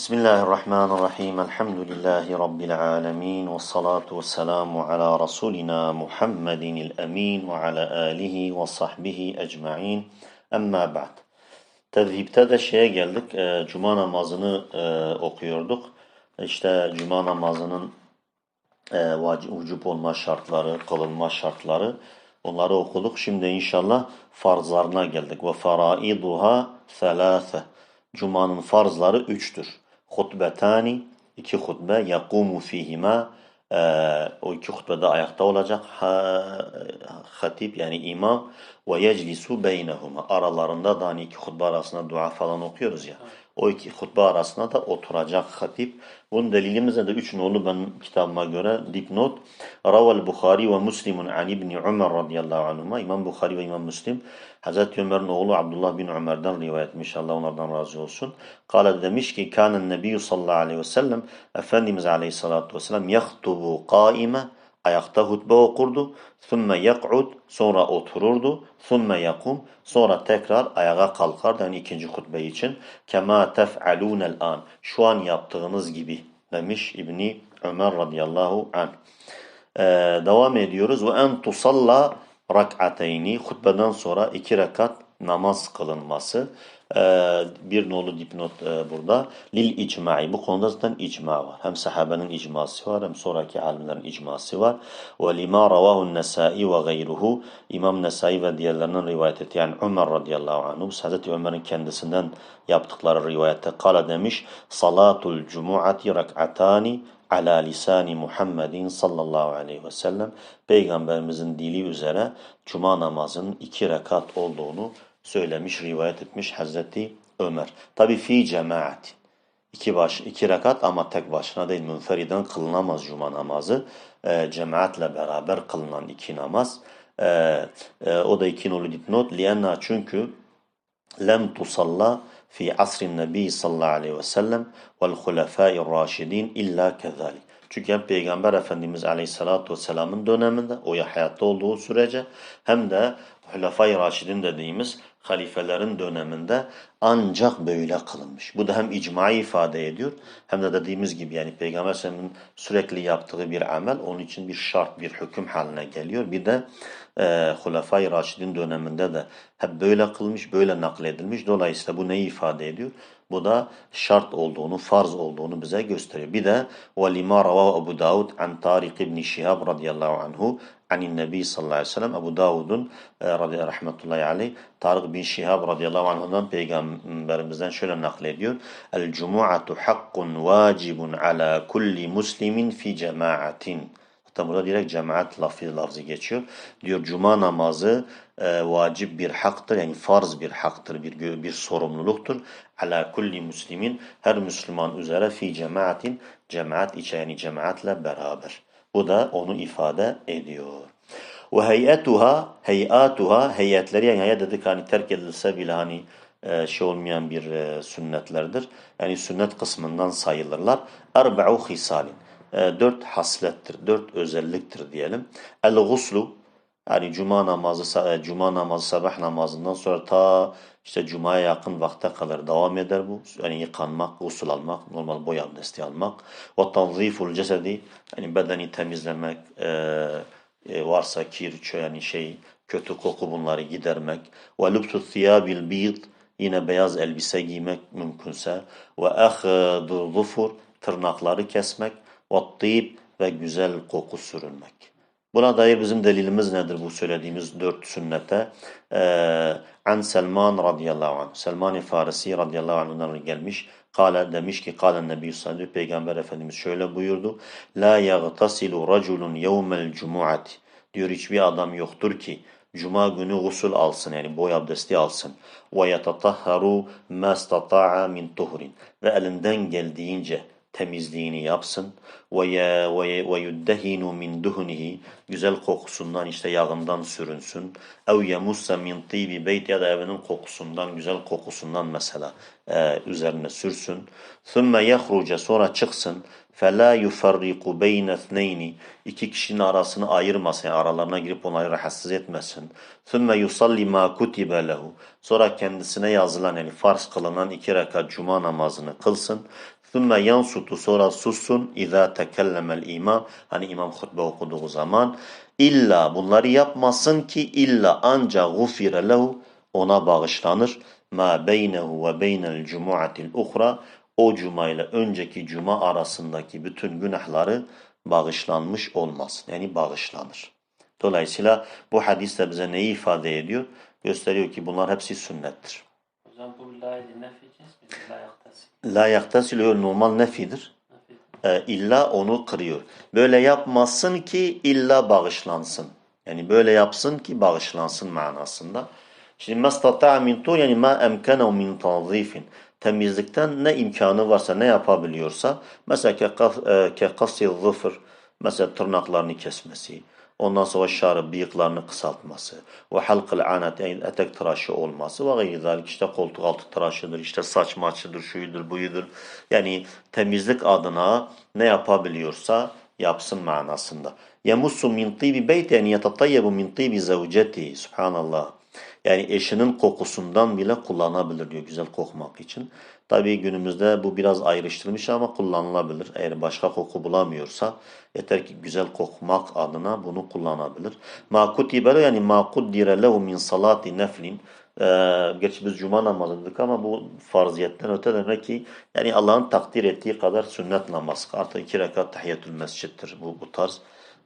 Bismillahirrahmanirrahim. Elhamdülillahi Rabbil alemin. Ve salatu ve selamu ala Resulina Muhammedin el-Emin ve ala alihi ve sahbihi ecma'in. Emma ba'd. Tevhibte de şeye geldik. E, Cuma namazını e, okuyorduk. İşte Cuma namazının e, vücub olma şartları, kılınma şartları. Onları okuduk. Şimdi inşallah farzlarına geldik. Ve faraiduha thalâfe. Cuma'nın farzları üçtür. Hutbetani, iki hutbe, yakumu fihima, e, o iki hutbede ayakta olacak ha, hatip yani imam ve yeclisu beynehuma. Aralarında da hani iki hutbe arasında dua falan okuyoruz ya. O iki hutbe arasında da oturacak hatip. Bunun delilimizde de üç nolu ben kitabıma göre dipnot. Raval Bukhari ve Müslimun an İbni Ömer radıyallahu anhuma. İmam Bukhari ve İmam Müslim Hazreti Ömer'in oğlu Abdullah bin Ömer'den rivayet etmiş. Allah onlardan razı olsun. Kale demiş ki kânen nebiyyü sallallahu aleyhi ve sellem Efendimiz aleyhissalatu vesselam yahtubu kaime ayakta hutbe okurdu. Thumme yak'ud sonra otururdu. Thumme yakum sonra tekrar ayağa kalkardı. Yani ikinci hutbe için. Kema tef'alûnel an. Şu an yaptığınız gibi demiş İbni Ömer radıyallahu anh. Ee, devam ediyoruz. Ve en tusalla rak'ateyni hutbeden sonra iki rekat namaz kılınması. Ee, bir nolu dipnot e, burada. Lil icma'i. Bu konuda zaten icma var. Hem sahabenin icması var hem sonraki alimlerin icması var. Ve lima ravahu nesai ve gayruhu. İmam Nesai ve diğerlerinin rivayet etti. Yani Ömer radıyallahu anhu. Hazreti Ömer'in kendisinden yaptıkları rivayette kala demiş. Salatul cumu'ati rak'atani ala lisani Muhammedin sallallahu aleyhi ve sellem Peygamberimizin dili üzere cuma namazının iki rekat olduğunu söylemiş, rivayet etmiş Hazreti Ömer. Tabi fi cemaat. İki, baş, iki rekat ama tek başına değil münferiden kılınamaz cuma namazı. E, cemaatle beraber kılınan iki namaz. E, e, o da iki nolu dipnot. Lienna çünkü lem tusalla fi asrin nebi sallallahu aleyhi ve sellem vel hulefâir raşidin illa kezalik. Çünkü hem Peygamber Efendimiz Aleyhisselatü Vesselam'ın döneminde, o ya hayatta olduğu sürece hem de Hulefai Raşidin dediğimiz halifelerin döneminde ancak böyle kılınmış. Bu da hem icmayı ifade ediyor hem de dediğimiz gibi yani Peygamber Efendimiz'in sürekli yaptığı bir amel onun için bir şart, bir hüküm haline geliyor. Bir de e, Hulefai Raşidin döneminde de hep böyle kılmış, böyle nakledilmiş. Dolayısıyla bu neyi ifade ediyor? Bu da şart olduğunu, farz olduğunu bize gösteriyor. Bir de وَلِمَا رَوَاهُ Ebu Davud an Tariq ibn Şihab radıyallahu anhu anin Nebi sallallahu aleyhi ve sellem Ebu Davud'un e, rahmetullahi aleyh Tarık bin Şihab radıyallahu anh'dan peygamberimizden şöyle naklediyor. El cumu'atu hakkun vacibun ala kulli muslimin fi cemaatin. Hatta burada direkt cemaat lafı, lafzı geçiyor. Diyor cuma namazı e, vacip bir haktır yani farz bir haktır, bir, bir sorumluluktur. Ala kulli muslimin her Müslüman üzere fi cemaatin cemaat içe yani cemaatle beraber. Bu da onu ifade ediyor. Ve heyetuha, heyatuha, heyetleri yani heyet dedik hani terk edilse bile hani e, şey olmayan bir e, sünnetlerdir. Yani sünnet kısmından sayılırlar. Erba'u hisalin. E, dört haslettir, dört özelliktir diyelim. El-guslu, yani cuma namazı, cuma namazı sabah namazından sonra ta işte cumaya yakın vakte kadar devam eder bu. Yani yıkanmak, usul almak, normal boy abdesti almak. Ve tanziful cesedi, yani bedeni temizlemek, e, e, varsa kir, yani şey, kötü koku bunları gidermek. Ve lübsu thiyabil bid, yine beyaz elbise giymek mümkünse. Ve ahdu zufur, tırnakları kesmek. Ve tib ve güzel koku sürünmek. Buna dair bizim delilimiz nedir bu söylediğimiz dört sünnete? Ee, An Selman radıyallahu anh. Selman-i Farisi radıyallahu anh'dan gelmiş. Kale demiş ki kâlen nebi sallallahu peygamber efendimiz şöyle buyurdu. La yagtasilu raculun yevmel cumuati. Diyor hiçbir adam yoktur ki Cuma günü gusül alsın yani boy abdesti alsın. Ve yetatahharu ma stata'a min tuhrin. Ve elinden geldiğince temizliğini yapsın. Ve ya ve yuddehinu min duhunihi güzel kokusundan işte yağından sürünsün. Ev yemussa min tibi beyt ya da evinin kokusundan güzel kokusundan mesela e, üzerine sürsün. Thumma yahruca sonra çıksın. Fela yufarriqu beyne thneyni iki kişinin arasını ayırmasın yani aralarına girip onları rahatsız etmesin. Thumma yusalli ma kutibe lehu sonra kendisine yazılan yani farz kılınan iki rekat cuma namazını kılsın. Sümme yansutu sonra sussun. İza tekellemel imam. Hani imam hutbe okuduğu zaman. İlla bunları yapmasın ki illa ancak gufire lehu ona bağışlanır. Ma beynehu ve beynel cumuatil uhra. O cuma ile önceki cuma arasındaki bütün günahları bağışlanmış olmaz. Yani bağışlanır. Dolayısıyla bu hadis de bize neyi ifade ediyor? Gösteriyor ki bunlar hepsi sünnettir. La ile nefi cins mi? La yaktasi. La yaktasilüyor normal nefidir. Nefi. Ee, illa onu kırıyor. Böyle yapmasın ki illa bağışlansın. Yani böyle yapsın ki bağışlansın manasında. Şimdi mastata min tur yani ma emkene min tazifin. Temizlikten ne imkanı varsa ne yapabiliyorsa mesela ke kas- e, ke kasti zıfır mesela tırnaklarını kesmesi. Ondan sonra şarı bıyıklarını kısaltması ve halkıl anat yani etek tıraşı olması ve zalik işte koltuk altı tıraşıdır, işte saç maçıdır, şuyudur, buyudur. Yani temizlik adına ne yapabiliyorsa yapsın manasında. Yemussu min tibi beyti yani yetatayyebu min tibi zevceti. Subhanallah. Yani eşinin kokusundan bile kullanabilir diyor güzel kokmak için. Tabii günümüzde bu biraz ayrıştırmış ama kullanılabilir. Eğer başka koku bulamıyorsa yeter ki güzel kokmak adına bunu kullanabilir. Ma kutibele yani ma kuddire lehu min salati neflin. Ee, gerçi biz cuma namazı dedik ama bu farziyetten öte demek ki yani Allah'ın takdir ettiği kadar sünnet namaz. Artık iki rekat tahiyyatül mescittir bu, bu tarz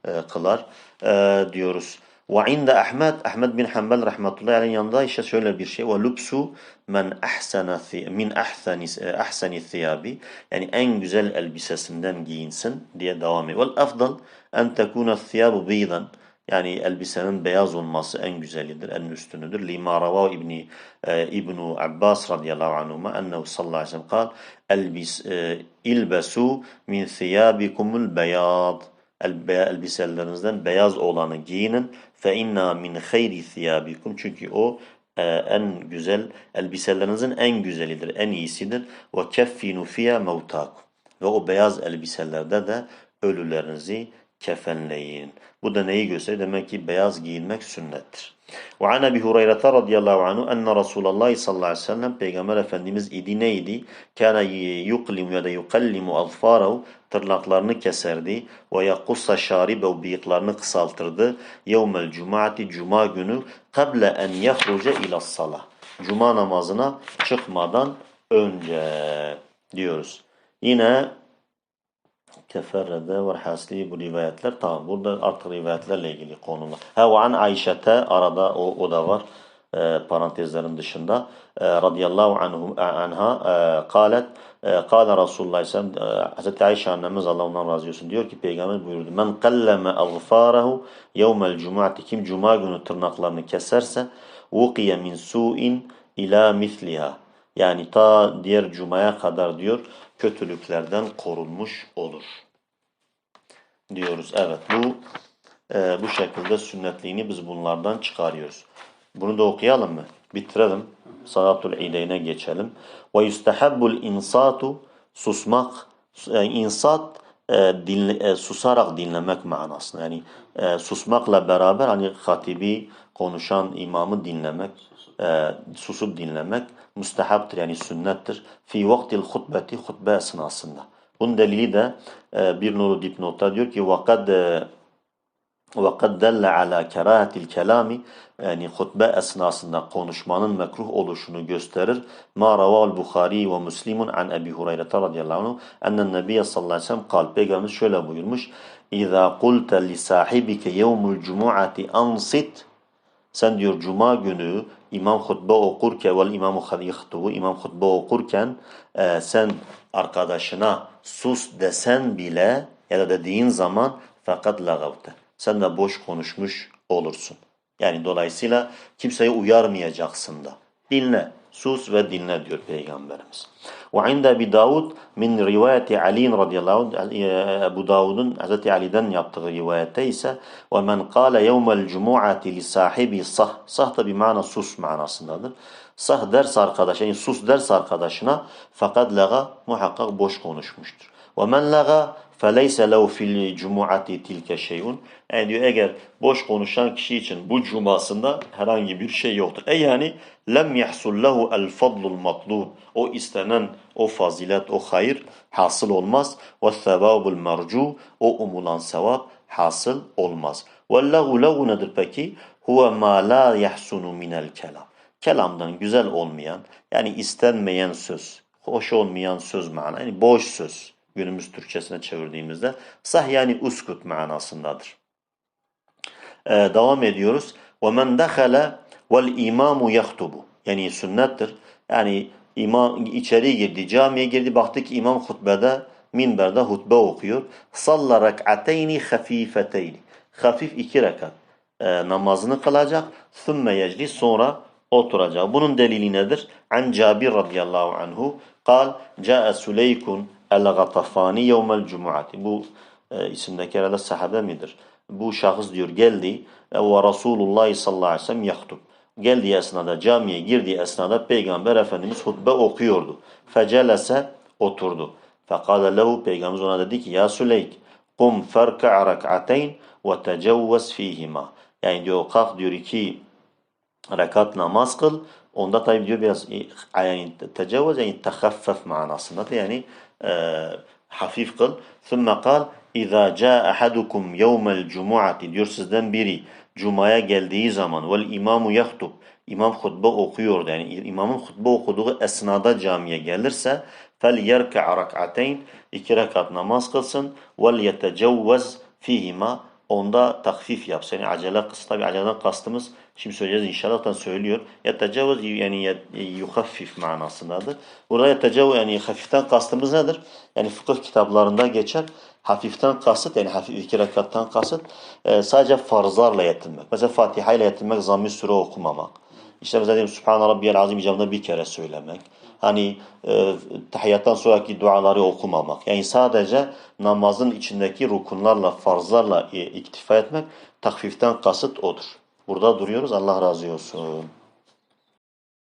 e, kılar e, diyoruz. وعند أحمد أحمد بن حنبل رحمة الله عليه ينضى شوية بشيء ولبس من أحسن في من أحسن أحسن الثياب يعني أن جزل ألبسة سندن جينسن دي دوامي. والأفضل أن تكون الثياب بيضا يعني ألبسة من بياض والماس أن جزل يدر أن استندر لما رواه ابن آه، ابن عباس رضي الله عنهما أنه صلى الله عليه وسلم قال ألبس آه، إلبسوا من ثيابكم البياض. ألبسة لنزدن بياض أولانا جينن fe inna min hayri thiyabikum çünkü o e, en güzel elbiselerinizin en güzelidir, en iyisidir. Ve keffinu fiya mevtakum. Ve o beyaz elbiselerde de ölülerinizi kefenleyin. Bu da neyi gösteriyor? Demek ki beyaz giyinmek sünnettir. Ve an Ebi Hureyre radıyallahu anhu enne Resulullah sallallahu aleyhi ve sellem Peygamber Efendimiz idi neydi? Kana yuklimu ya da yukallimu azfarahu tırnaklarını keserdi ve yakussa şaribehu bıyıklarını kısaltırdı. Yevmel cumaati cuma günü kable en yahruce ila salah. Cuma namazına çıkmadan önce diyoruz. Yine teferrede ve hasli bu rivayetler tamam. Burada artık rivayetlerle ilgili konular. Ha ve an Ayşe'te arada o, o da var e, parantezlerin dışında. E, radıyallahu anhu anha e, kalet e, kâle Resulullah sellem e, Hazreti Ayşe annemiz Allah ondan razı olsun diyor ki peygamber buyurdu men kalleme azfarahu yevmel cum'ati kim cuma günü tırnaklarını keserse vukiye min su'in ila misliha yani ta diğer cumaya kadar diyor kötülüklerden korunmuş olur. Diyoruz. Evet bu e, bu şekilde sünnetliğini biz bunlardan çıkarıyoruz. Bunu da okuyalım mı? Bitirelim. Salatul İdeyne geçelim. Ve yustehabbul insatu susmak, e, insat e, dinle, e, susarak dinlemek manasında. Yani e, susmakla beraber hani hatibi konuşan imamı dinlemek, e, susup dinlemek müstehaptır yani sünnettir. Fi vaktil hutbeti hutbe esnasında. Bunun delili de e, bir nolu dipnotta diyor ki وَقَدْ وَقَدْ دَلَّ عَلَى كَرَاهَةِ الْكَلَامِ Yani hutbe esnasında konuşmanın mekruh oluşunu gösterir. مَا رَوَى الْبُخَارِي وَمُسْلِمٌ عَنْ اَبِي هُرَيْرَةَ radıyallahu anh اَنَّ النَّبِيَ sallallahu aleyhi ve sellem kal. Peygamberimiz şöyle buyurmuş. اِذَا قُلْتَ لِسَاحِبِكَ يَوْمُ الْجُمُعَةِ أَنْصِتْ sen diyor cuma günü imam hutbe okurken vel imamu yahtubu imam hutbe okurken e, sen arkadaşına sus desen bile ya da dediğin zaman fakat lagavte. Sen de boş konuşmuş olursun. Yani dolayısıyla kimseyi uyarmayacaksın da. Dinle, sus ve dinle diyor Peygamberimiz. Ve inde Ebi Davud min rivayeti Ali radıyallahu anh Ebu Davud'un Hz. Ali'den yaptığı rivayette ise ve men kâle yevmel cumu'ati sahibi sah sah da bir mana sus manasındadır. Sah ders arkadaş yani sus ders arkadaşına fakat laga muhakkak boş konuşmuştur. Ve men laga feleyse lehu fil cumu'ati tilke şeyun. Yani diyor eğer boş konuşan kişi için bu cumasında herhangi bir şey yoktur. E yani lem lehu el fadlul matlub. O istenen o fazilet, o hayır hasıl olmaz. Sevabul mercu. O umulan sevap hasıl olmaz. Lehu lehu nedir peki? Huve ma la yahsunu minel kelam. Kelamdan güzel olmayan, yani istenmeyen söz, hoş olmayan söz mana, yani boş söz günümüz Türkçesine çevirdiğimizde sah yani uskut manasındadır. Ee, devam ediyoruz. وَمَنْ دَخَلَ وَالْاِمَامُ يَخْتُبُ Yani sünnettir. Yani imam içeri girdi, camiye girdi, baktı ki imam hutbede, minberde hutbe okuyor. Salla rak'ateyni hafifeteyni. Hafif iki rekat e, namazını kılacak. Sümme yeclis sonra oturacak. Bunun delili nedir? An Cabir radıyallahu anhu kal Câe Süleykun el-Gatafani yevmel cumuati. Bu e, isimdeki herhalde sahabe midir? Bu şahıs diyor geldi ve Resulullah sallallahu aleyhi ve sellem yahtub. Geldiği esnada camiye girdiği esnada Peygamber Efendimiz hutbe okuyordu. Fecelese oturdu. Fekale lehu Peygamber ona dedi ki ya Süleyk kum ferka'a rak'ateyn ve tecevvez fihima. Yani diyor kalk diyor iki rekat namaz kıl. Onda tabi diyor biraz yani tecevvüz yani tehaffef manasında yani e, hafif kıl. Thumma kal İza caa ahadukum yevmel cumuati diyor sizden biri cumaya geldiği zaman vel imamu yahtub imam hutbe okuyor yani imamın hutbe okuduğu esnada camiye gelirse fel yerka rak'ateyn iki rekat namaz kılsın vel yetecevvez fihima onda takfif yapsın. Yani acele kısa tabi aceleden kastımız şimdi söyleyeceğiz inşallah söylüyor. Yetecevvez yani yuhaffif manasındadır. Burada yetecevvez yani hafiften kastımız nedir? Yani fıkıh kitaplarında geçer. Hafiften kasıt yani hafif iki rekattan kasıt e, sadece farzlarla yetinmek. Mesela Fatiha ile yetinmek zamm-ı okumamak. İşte mesela diyelim Subhan Rabbiyel Azim icabında bir kere söylemek. Hani e, tahiyyattan sonraki duaları okumamak. Yani sadece namazın içindeki rukunlarla, farzlarla e, iktifa etmek takfiften kasıt odur. Burada duruyoruz. Allah razı olsun.